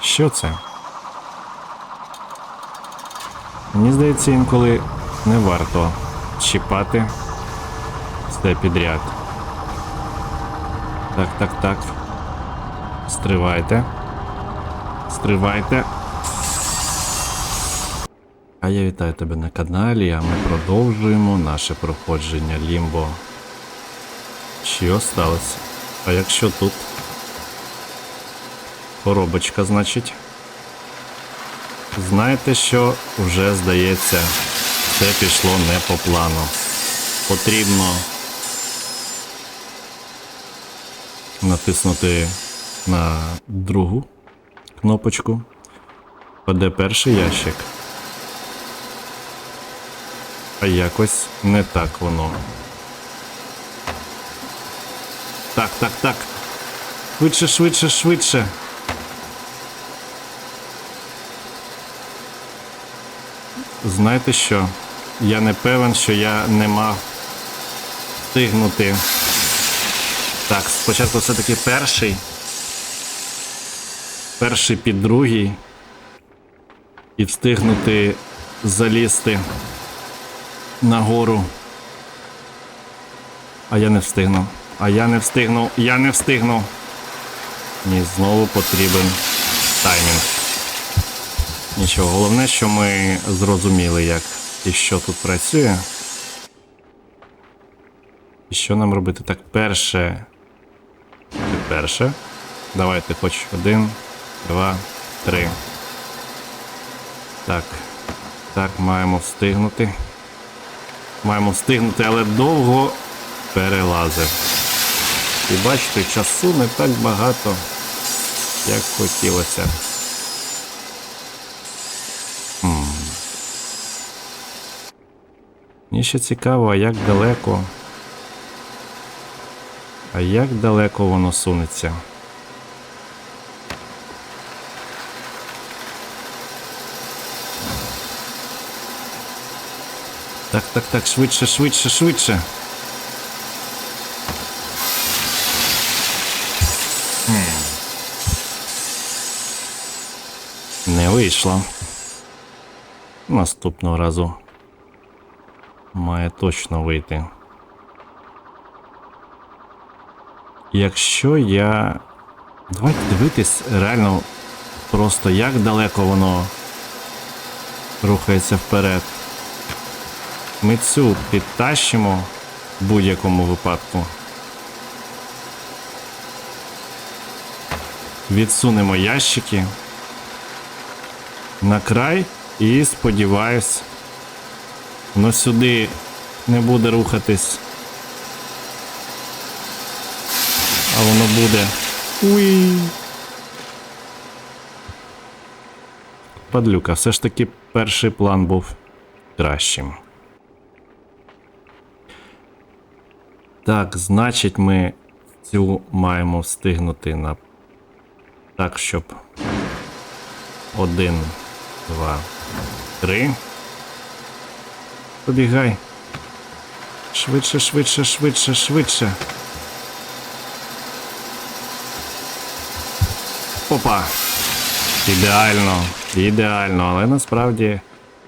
Що це? Мені здається, інколи не варто чіпати все підряд. Так, так, так. Стривайте. Стривайте. А я вітаю тебе на каналі, а ми продовжуємо наше проходження Лімбо. Що сталося? А якщо тут? Коробочка, значить. Знаєте, що вже здається, це пішло не по плану. Потрібно натиснути на другу кнопочку. Паде перший ящик. А якось не так воно. Так, так, так. Швидше, швидше, швидше. Знаєте що? Я не певен, що я не мав встигнути. Так, спочатку все-таки перший. Перший під другий. І встигнути залізти нагору. А я не встигну. А я не встигну. Я не встигну. Мені знову потрібен таймінг. Нічого, головне, що ми зрозуміли, як і що тут працює. І що нам робити? Так, перше. Перше. Давайте хоч один, два, три. Так. Так, маємо встигнути. Маємо встигнути, але довго перелазив. І бачите, часу не так багато, як хотілося. Мені ще цікаво, а як далеко. А як далеко воно сунеться? Так, так, так, швидше, швидше, швидше. Не вийшло. Наступного разу має точно вийти. Якщо я. Давайте дивитись реально просто як далеко воно рухається вперед. Ми цю підтащимо в будь-якому випадку. Відсунемо ящики на край і сподіваюсь, воно сюди не буде рухатись. А воно буде. Уй. Падлюка, все ж таки перший план був кращим. Так, значить, ми цю маємо встигнути на так, щоб один, два, три. Побігай. Швидше, швидше, швидше, швидше. Опа. Ідеально, ідеально, але насправді,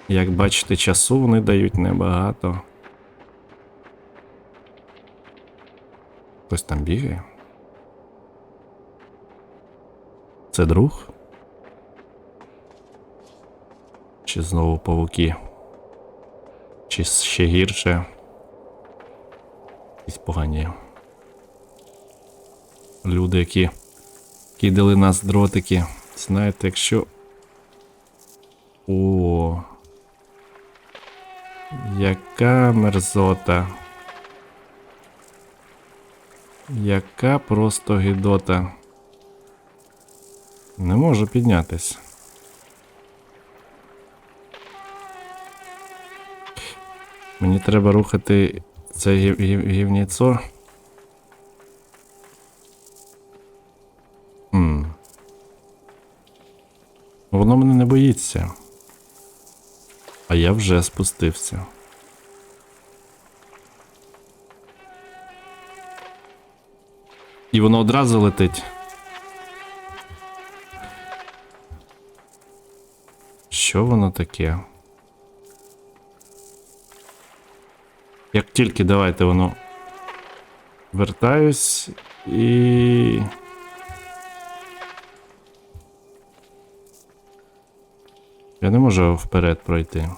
як бачите, часу вони дають небагато. Хтось там бігає. Це друг? Чи знову павуки? Чи ще гірше? Якісь погані. Люди, які кидали нас дротики. Знаєте, якщо. О. Яка мерзота. Яка просто гидота. Не можу піднятись. Мені треба рухати це гів- гів- гівніцо. М. Воно мене не боїться. А я вже спустився. І воно одразу летить. Що воно таке? Як тільки давайте воно вертаюсь і. Я не можу вперед пройти.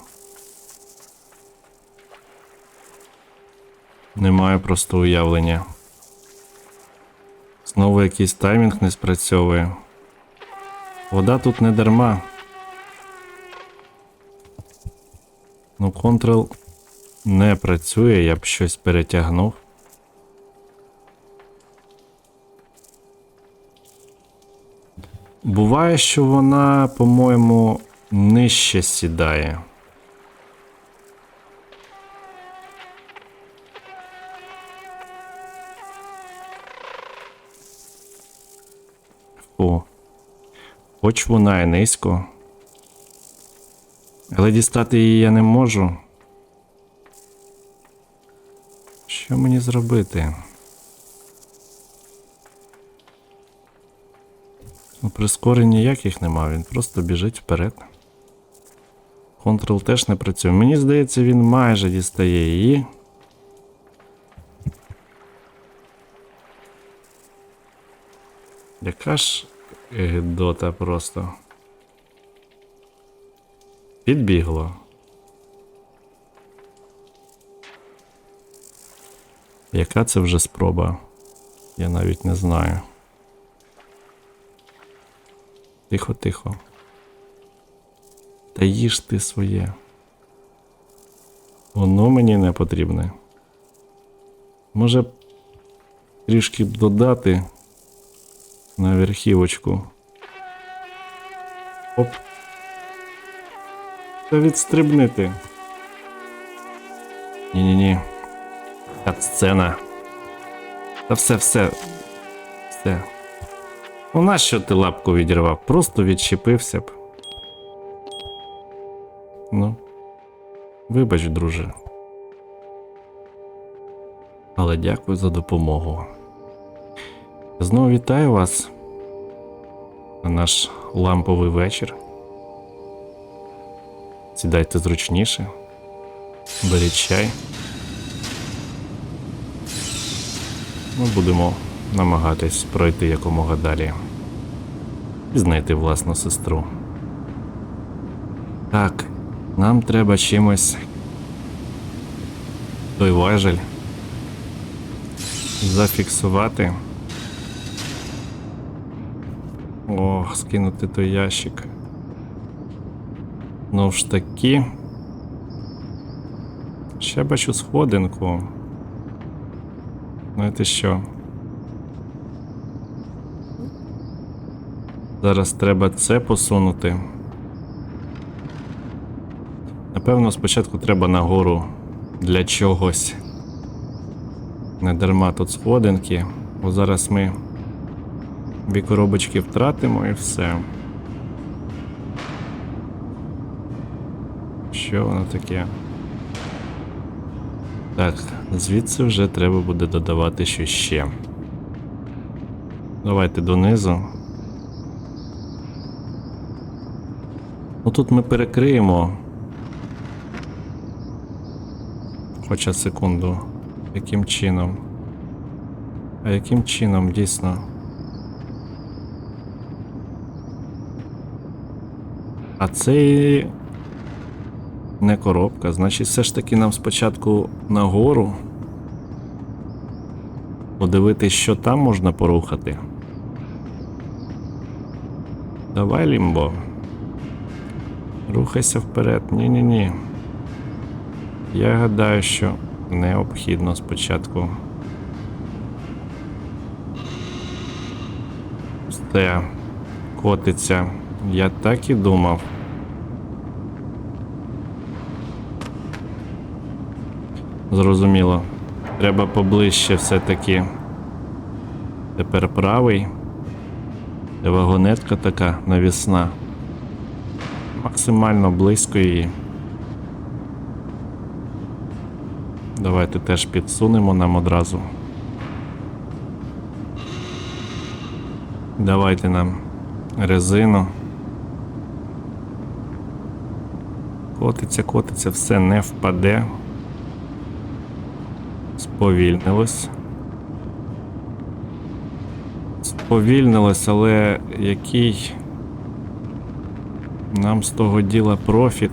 Не маю просто уявлення. Знову якийсь таймінг не спрацьовує. Вода тут не дарма. Ну, Ctrl не працює, я б щось перетягнув. Буває, що вона, по-моєму, нижче сідає. Фу. Хоч вона і низько. Але дістати її я не можу. Що мені зробити? Ну, прискорень ніяких нема, він просто біжить вперед. Ctrl теж не працює. Мені здається, він майже дістає її. Яка ж гидота просто. Підбігло. Яка це вже спроба? Я навіть не знаю. Тихо, тихо. Та їж ти своє. Воно мені не потрібне. Може трішки додати на верхівочку. Оп. Та відстрибнити. Ні-ні-ні. Кат-сцена. Та все, все. Все. Ну нащо ти лапку відірвав? Просто відчепився б. Ну. Вибач, друже. Але дякую за допомогу. Знову вітаю вас на наш ламповий вечір. Сідайте зручніше, беріть чай. Ми будемо намагатись пройти якомога далі і знайти власну сестру. Так, нам треба чимось той важель зафіксувати. О, скинути той ящик. Ну ж таки. Ще бачу сходинку. Знаєте що? Зараз треба це посунути. Напевно, спочатку треба нагору для чогось. Не дарма тут сходинки, бо зараз ми дві коробочки втратимо і все. Що воно таке? Так, звідси вже треба буде додавати що ще. Давайте донизу. Ну тут ми перекриємо. Хоча секунду. Яким чином? А яким чином дійсно? А це і не коробка. Значить, все ж таки нам спочатку нагору. Подивитись, що там можна порухати. Давай, Лімбо. Рухайся вперед. Ні-ні-ні. Я гадаю, що необхідно спочатку. Все котиться. Я так і думав. Зрозуміло. Треба поближче все-таки. Тепер правий. Де вагонетка така навісна. Максимально близько її. Давайте теж підсунемо нам одразу. Давайте нам резину. Котиться, котиться, все не впаде. Сповільнилось. Сповільнилось, але який нам з того діла профіт?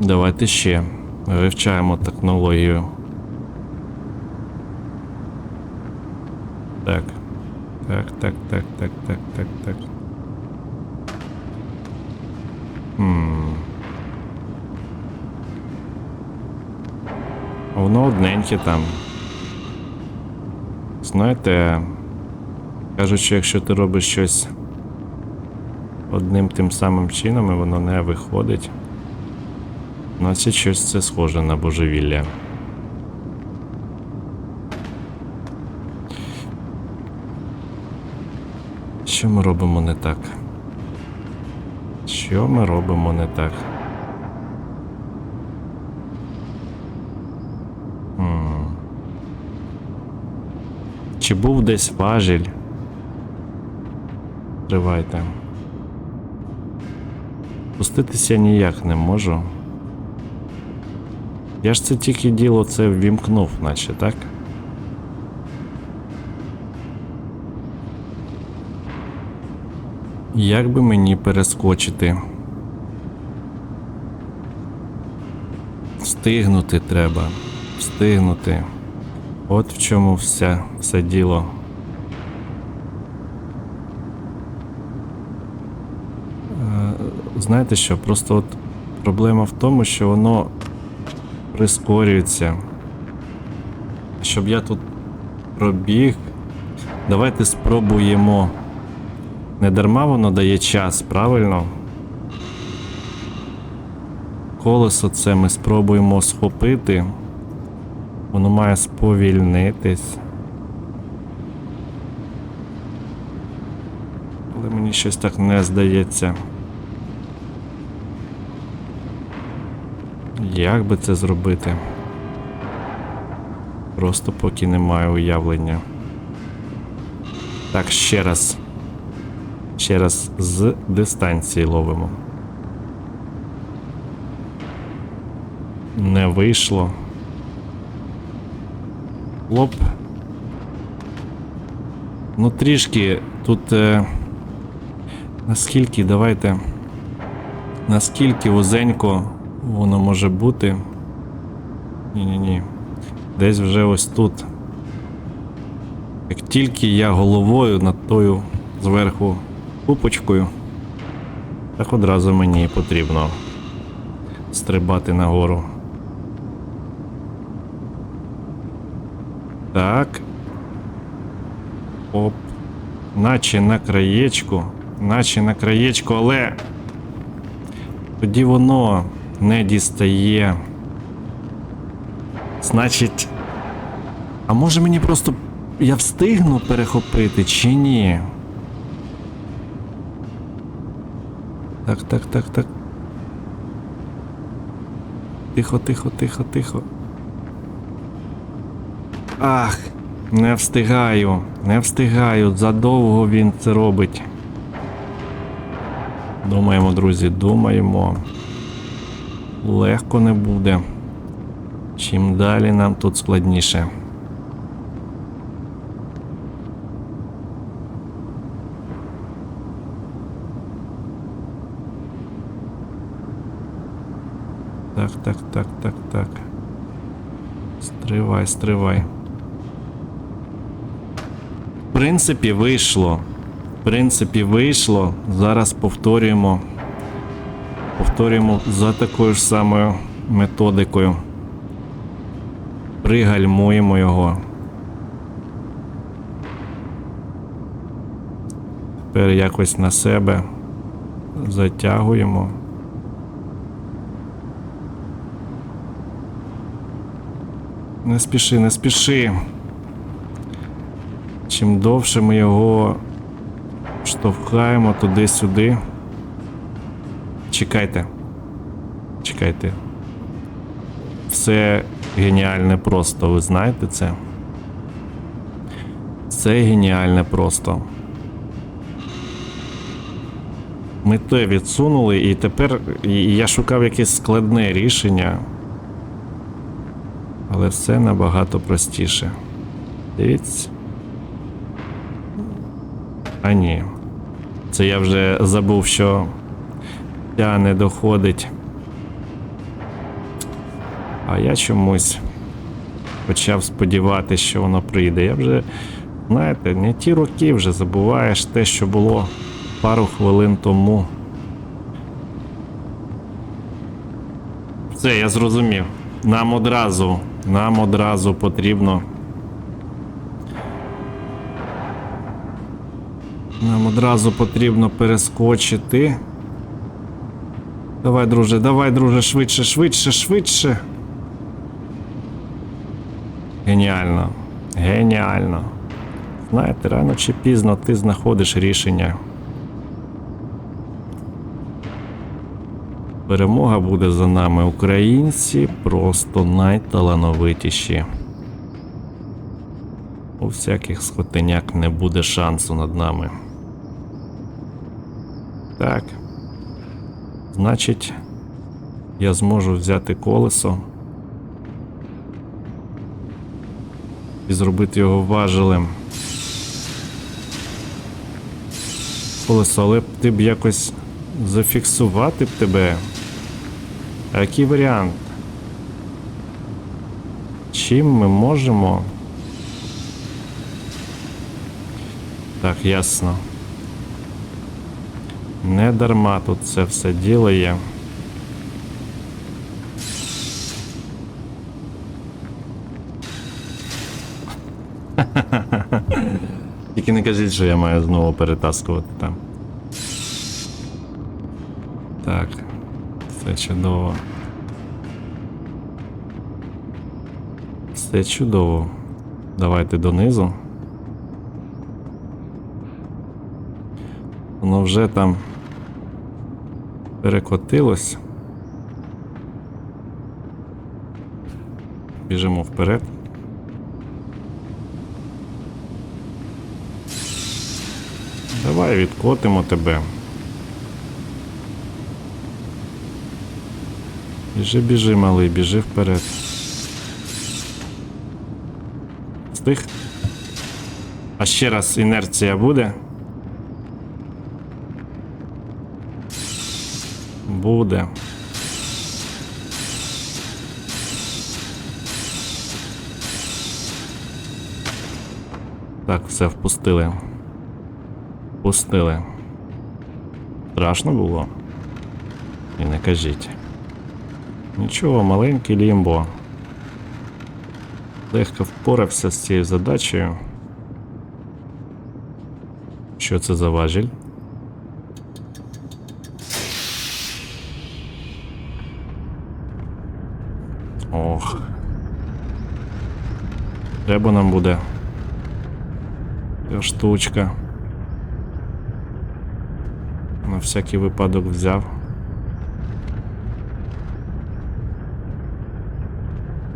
Давайте ще вивчаємо технологію. Так. Так, так, так, так, так, так, так. Хм. Воно одненьке там. Знаєте, кажуть, що якщо ти робиш щось одним тим самим чином і воно не виходить, значить щось це схоже на божевілля. Що ми робимо не так? Що ми робимо не так? М. Чи був десь важіль? Тривайте. Пуститися ніяк не можу. Я ж це тільки діло це ввімкнув, наче, так? Як би мені перескочити? Встигнути треба. Встигнути. От в чому все, все діло. Е, Знаєте що? Просто от проблема в тому, що воно прискорюється. Щоб я тут пробіг. Давайте спробуємо. Не дарма воно дає час, правильно? Колесо це ми спробуємо схопити. Воно має сповільнитись. Але мені щось так не здається. Як би це зробити? Просто поки немає уявлення. Так, ще раз. Ще раз з дистанції ловимо. Не вийшло. Лоп. Ну трішки тут. Е, наскільки, давайте. Наскільки вузенько воно може бути. Ні-ні-ні. Десь вже ось тут. Як тільки я головою над тою зверху купочкою, так одразу мені потрібно стрибати нагору. Так. Оп. Наче на краєчку. Наче на краєчку, але тоді воно не дістає. Значить. А може мені просто я встигну перехопити чи ні? Так, так, так, так. Тихо, тихо, тихо, тихо. Ах, не встигаю, не встигаю. Задовго він це робить. Думаємо, друзі, думаємо. Легко не буде. Чим далі нам тут складніше. Так, так, так, так, так. Стривай, стривай. В принципі, вийшло. В принципі, вийшло. Зараз повторюємо. Повторюємо за такою ж самою методикою. Пригальмуємо його. Тепер якось на себе затягуємо. Не спіши, не спіши. Чим довше ми його штовхаємо туди-сюди. Чекайте. Чекайте. Все геніальне просто, ви знаєте це? Це геніальне просто. Ми те відсунули, і тепер я шукав якесь складне рішення. Але все набагато простіше. Дивіться. А ні. Це я вже забув, що ця не доходить. А я чомусь почав сподіватися, що воно прийде. Я вже, знаєте, не ті роки вже забуваєш те, що було пару хвилин тому. Все, я зрозумів. Нам одразу, нам одразу потрібно. Нам одразу потрібно перескочити. Давай, друже, давай, друже, швидше, швидше, швидше. Геніально. Геніально. Знаєте, рано чи пізно ти знаходиш рішення. Перемога буде за нами. Українці просто найталановитіші. У всяких скотиняк не буде шансу над нами. Так. Значить, я зможу взяти колесо і зробити його важелем. Колесо, але ти б якось зафіксувати б тебе. Який варіант? Чим ми можемо? Так, ясно. Не дарма тут це все діло є. Тільки не кажіть, що я маю знову перетаскувати там. Так, все чудово. Все чудово. Давайте донизу. Воно вже там перекотилось. Біжимо вперед. Давай відкотимо тебе. Біжи, біжи, малий, біжи вперед. Стих. А ще раз інерція буде. Буде. Так, все впустили. Впустили. Страшно було? І не кажіть. Нічого, маленький лімбо. Легко впорався з цією задачею. Що це за важіль? Ох. Треба нам буде. Ця штучка. На всякий випадок взяв.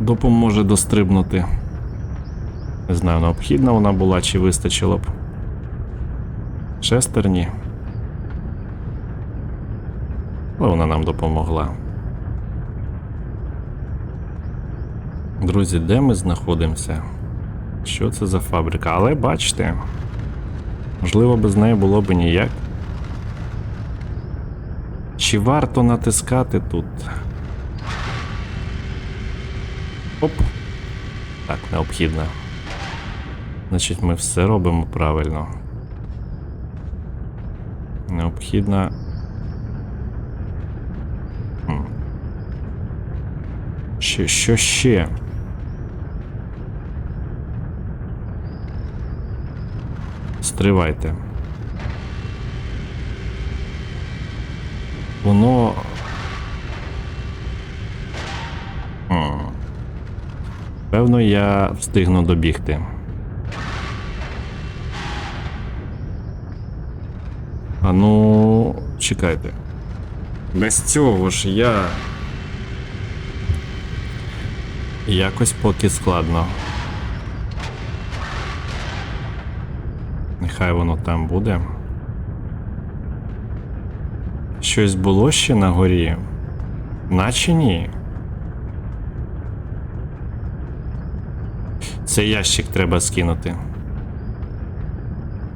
Допоможе дострибнути. Не знаю, необхідна вона була чи вистачило б. Шестерні. Але вона нам допомогла. Друзі, де ми знаходимося? Що це за фабрика? Але бачите, можливо, без неї було б ніяк. Чи варто натискати тут? Оп. Так, необхідно. Значить, ми все робимо правильно. Необхідно. Що, що ще? Стривайте. Воно. Певно, я встигну добігти. А ну, чекайте. Без цього ж я. Якось поки складно. Нехай воно там буде. Щось було ще на горі? Наче ні. Цей ящик треба скинути.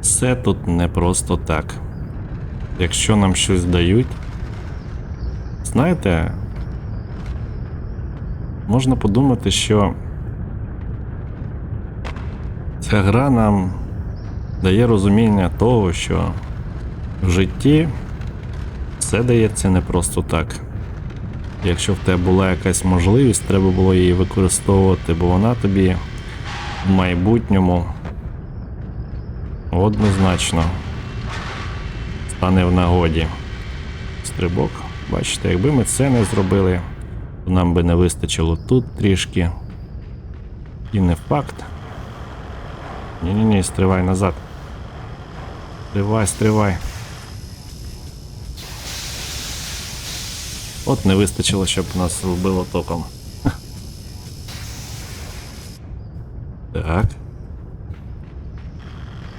Все тут не просто так. Якщо нам щось дають, знаєте, можна подумати, що ця гра нам дає розуміння того, що в житті все дається не просто так. Якщо в тебе була якась можливість, треба було її використовувати, бо вона тобі в майбутньому однозначно стане в нагоді. Стрибок, бачите, якби ми це не зробили, то нам би не вистачило тут трішки. І не факт. Ні-ні-ні, стривай назад. Стривай, стривай. От не вистачило, щоб нас вбило током. Так.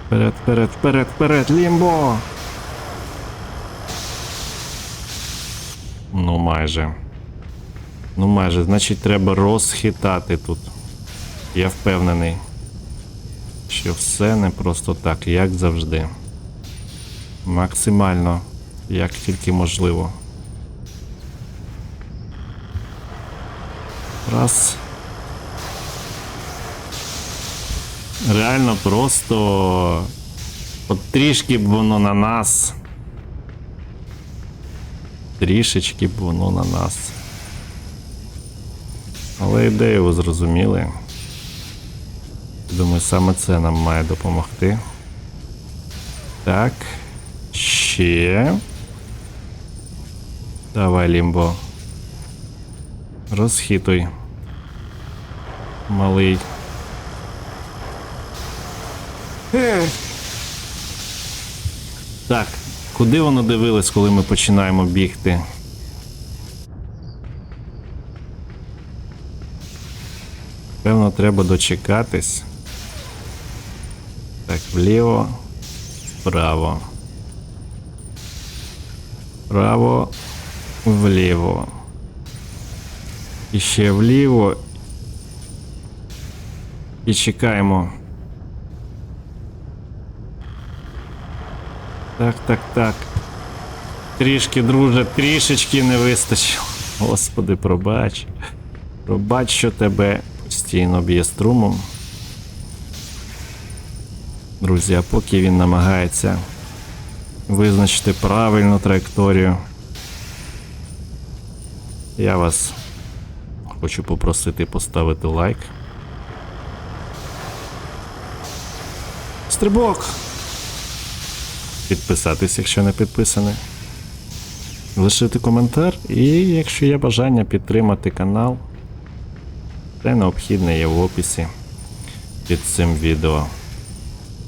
Вперед, вперед, вперед, вперед, лімбо! Ну, майже. Ну, майже. Значить, треба розхитати тут. Я впевнений, що все не просто так, як завжди. Максимально, як тільки можливо. Раз. Реально просто. От трішки б воно на нас. Трішечки б воно на нас. Але ідею ви зрозуміли. Думаю, саме це нам має допомогти. Так. Ще. Давай, Лімбо. Розхитуй. Малий. Так, куди воно дивилось, коли ми починаємо бігти? Певно, треба дочекатись. Так, вліво, вправо. Вправо, вліво. І ще вліво. І чекаємо. Так, так, так. Трішки, друже, трішечки не вистачило. Господи, пробач. Пробач, що тебе постійно б'є струмом. Друзі, а поки він намагається визначити правильну траєкторію, я вас хочу попросити поставити лайк. Стрибок! Підписатись, якщо не підписаний. Лишити коментар і, якщо є бажання підтримати канал, це необхідне є в описі під цим відео.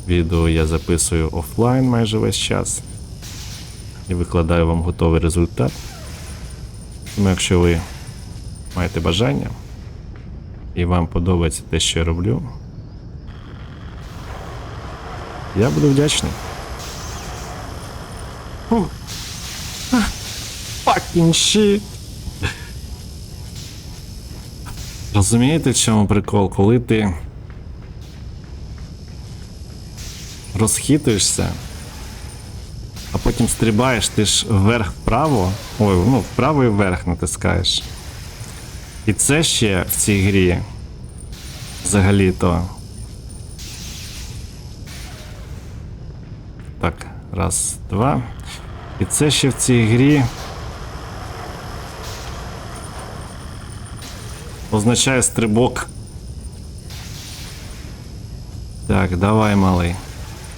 Відео я записую офлайн майже весь час і викладаю вам готовий результат. Тому якщо ви маєте бажання і вам подобається те, що я роблю, я буду вдячний. Fucking shit. Розумієте, в чому прикол? Коли ти розхитуєшся, а потім стрибаєш, ти ж вверх-вправо, ой, ну, вправо і вверх натискаєш. І це ще в цій грі взагалі-то. Так, раз, два. І це ще в цій грі. Означає стрибок. Так, давай, малий.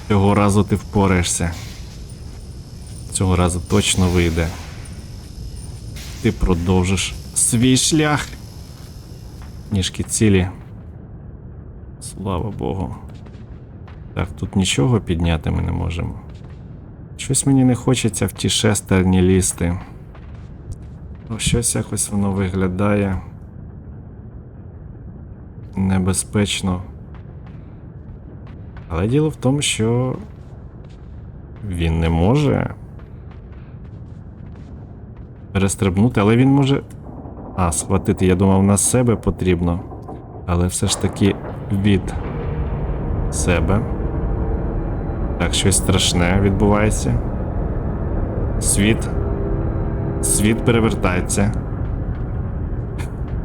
Цього разу ти впораєшся. Цього разу точно вийде. Ти продовжиш свій шлях. Ніжки цілі. Слава Богу. Так, тут нічого підняти ми не можемо. Щось мені не хочеться в ті шестерні лізти. Ну, щось якось воно виглядає небезпечно. Але діло в тому, що Він не може. Перестрибнути, але він може. А, схватити, я думав, на себе потрібно. Але все ж таки від себе. Так, щось страшне відбувається. Світ. Світ перевертається.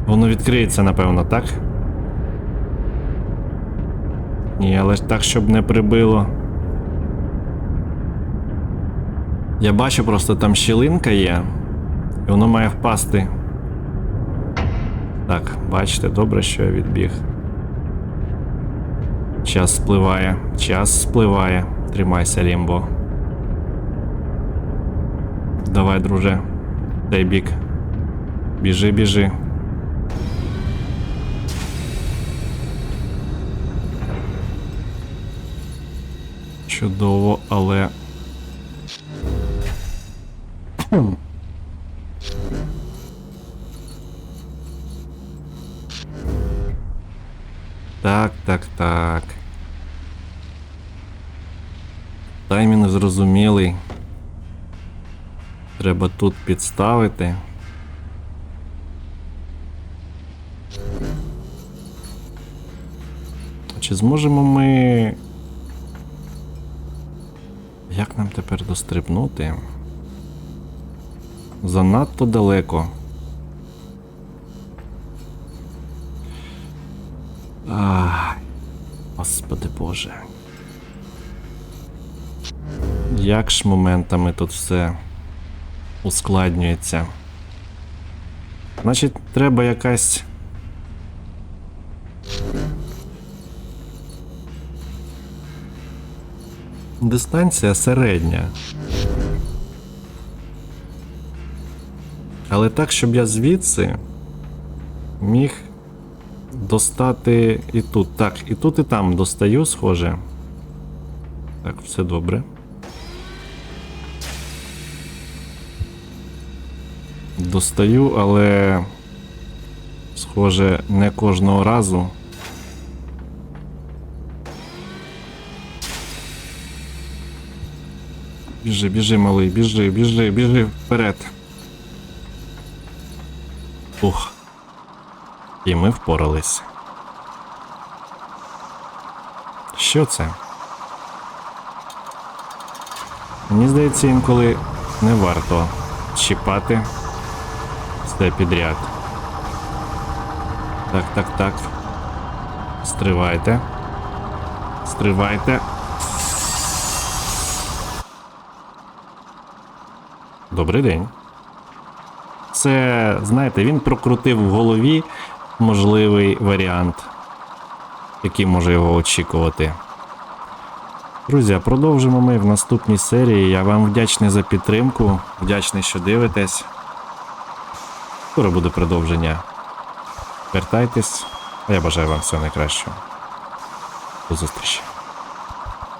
Воно відкриється, напевно, так? Ні, але так, щоб не прибило. Я бачу, просто там щілинка є, і воно має впасти. Так, бачите, добре, що я відбіг. Час спливає, час спливає. Тримайся, Лімбо. Давай, друже. Дай бік. Біжи, біжи. Чудово, але. Так, так, так. Таймінг зрозумілий. Треба тут підставити. Чи зможемо ми. Як нам тепер дострибнути? Занадто далеко. Ай, Господи Боже. Як ж моментами тут все ускладнюється. Значить, треба якась. Дистанція середня. Але так, щоб я звідси міг достати і тут. Так, і тут, і там достаю, схоже. Так, все добре. Достаю, але. Схоже, не кожного разу. Біжи, біжи, малий, біжи, біжи, біжи вперед. Ух. І ми впорались. Що це? Мені здається, інколи не варто чіпати все підряд. Так, так, так. Стривайте. Стривайте. Добрий день. Це, знаєте, він прокрутив в голові можливий варіант, який може його очікувати. Друзі, продовжимо ми в наступній серії. Я вам вдячний за підтримку, вдячний, що дивитесь. Скоро буде продовження. Вертайтесь, а я бажаю вам всього найкращого. До зустрічі.